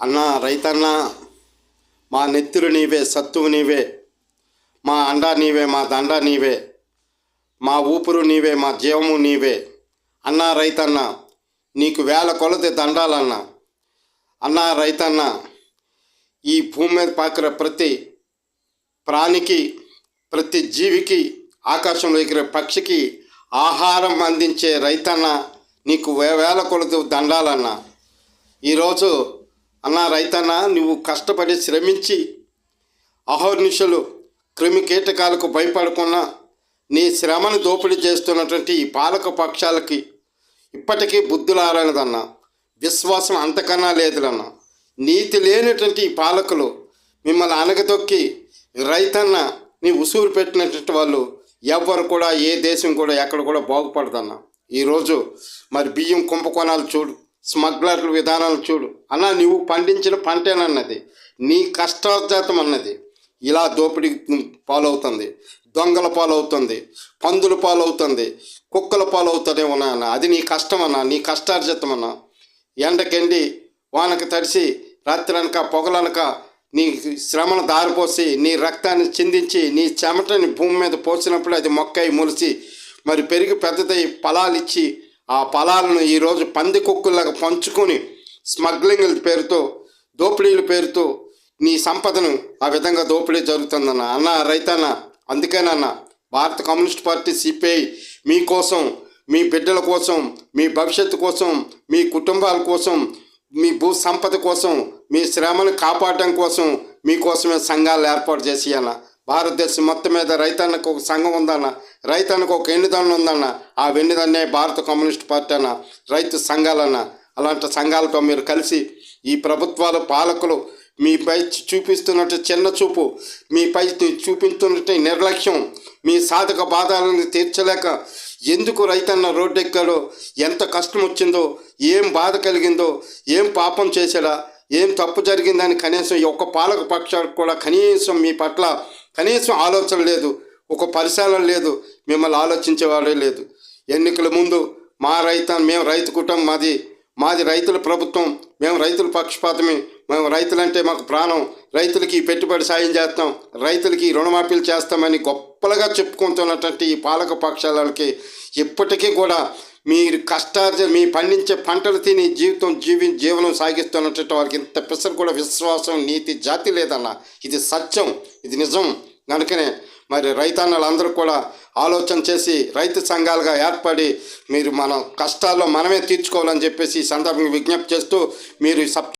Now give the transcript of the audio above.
అన్న రైతన్న మా నెత్తురు నీవే సత్తువు నీవే మా అండ నీవే మా దండ నీవే మా ఊపురు నీవే మా జీవము నీవే. అన్న రైతన్న నీకు వేల కొలది దండాలన్న. అన్న రైతన్న ఈ భూమి మీద పాకిన ప్రతి ప్రాణికి ప్రతి జీవికి ఆకాశంలో ఎగిరే పక్షికి ఆహారం అందించే రైతన్న నీకు వే- వేల కొలది దండాలన్న. ఈరోజు అన్న రైతన్న నువ్వు కష్టపడి శ్రమించి అహోర్నిశలు క్రిమి కీటకాలకు భయపడకుండా నీ శ్రమను దోపిడీ చేస్తున్నటువంటి ఈ పాలక పక్షాలకి ఇప్పటికీ బుద్ధులారనిదన్న విశ్వాసం అంతకన్నా లేదులన్న. నీతి లేనటువంటి ఈ పాలకులు మిమ్మల్ని అనగదొక్కి రైతన్న నీ ఉసూరు పెట్టినటువంటి వాళ్ళు ఎవ్వరు కూడా ఏ దేశం కూడా ఎక్కడ కూడా బాగుపడదన్న. ఈరోజు మరి బియ్యం కుంభకోణాలు చూడు. స్మగ్లర్ల విధానాలు చూడు. అన్న నువ్వు పండించిన పంటేనన్నది. నీ కష్టార్జాతం అన్నది. ఇలా దోపిడీ పాలవుతుంది. దొంగల పాలవుతుంది. పందుల పాలవుతుంది. కుక్కల పాలవుతూనే ఉన్నాయన్న అది నీ కష్టం అన్న. నీ కష్టార్జితం అన్న. ఎండకెండి వానకు తడిసి రాత్రనక పొగలనక నీ శ్రమను దారిపోసి నీ రక్తాన్ని చిందించి నీ చెమటని భూమి మీద పోసినప్పుడు అది మొక్కై మొలిచి మరి పెరిగి పెద్దదై ఫలాలు ఇచ్చి ఆ పొలాలను ఈరోజు పంది కుక్కుల్లాగా పంచుకొని స్మగ్లింగ్ల పేరుతో దోపిడీల పేరుతో నీ సంపదను ఆ విధంగా దోపిడీ జరుగుతుందన్న. అన్న రైతన్న అందుకేనన్న భారత కమ్యూనిస్ట్ పార్టీ సిపిఐ మీకోసం మీ బిడ్డల కోసం మీ భవిష్యత్తు కోసం మీ కుటుంబాల కోసం మీ భూ సంపద కోసం మీ శ్రమను కాపాడటం కోసం మీకోసమే సంఘాలు ఏర్పాటు చేసి అన్న. భారతదేశం మొత్తం మీద రైతన్నకు ఒక సంఘం ఉందన్న రైతన్నకు ఒక ఎన్నిదన్ను ఉందన్న ఆ వెన్నిదన్నే భారత కమ్యూనిస్ట్ పార్టీ అన్న రైతు సంఘాలన్న అలాంటి సంఘాలతో మీరు కలిసి ఈ ప్రభుత్వాల పాలకులు మీపై చూపిస్తున్నట్టు చిన్న చూపు మీపై చూపిస్తున్నట్టు నిర్లక్ష్యం మీ సాధక బాధలను తీర్చలేక ఎందుకు రైతన్న రోడ్డెక్కాడో ఎంత కష్టం వచ్చిందో ఏం బాధ కలిగిందో ఏం పాపం చేశాడా ఏం తప్పు జరిగిందని కనీసం ఒక ఒక్క పాలక పక్షాలకు కూడా కనీసం మీ పట్ల కనీసం ఆలోచన లేదు ఒక పరిశీలన లేదు మిమ్మల్ని ఆలోచించేవాడే లేదు. ఎన్నికల ముందు మా రైత మేము రైతు కుటుంబం మాది మాది రైతుల ప్రభుత్వం మేము రైతుల పక్షపాతమే మేము రైతులంటే మాకు ప్రాణం రైతులకి పెట్టుబడి సాయం చేస్తాం రైతులకి రుణమాఫీలు చేస్తామని గొప్పలుగా చెప్పుకుంటున్నటువంటి ఈ పాలక పక్షాలకి ఇప్పటికీ కూడా మీరు కష్టార్జ మీ పండించే పంటలు తిని జీవితం జీవి జీవనం సాగిస్తున్నట్టు వారికి ఇంత పిసరు కూడా విశ్వాసం నీతి జాతి లేదన్న. ఇది సత్యం ఇది నిజం. కనుకనే మరి రైతన్నలందరూ కూడా ఆలోచన చేసి రైతు సంఘాలుగా ఏర్పడి మీరు మన కష్టాల్లో మనమే తీర్చుకోవాలని చెప్పేసి ఈ సందర్భంగా విజ్ఞప్తి చేస్తూ మీరు సబ్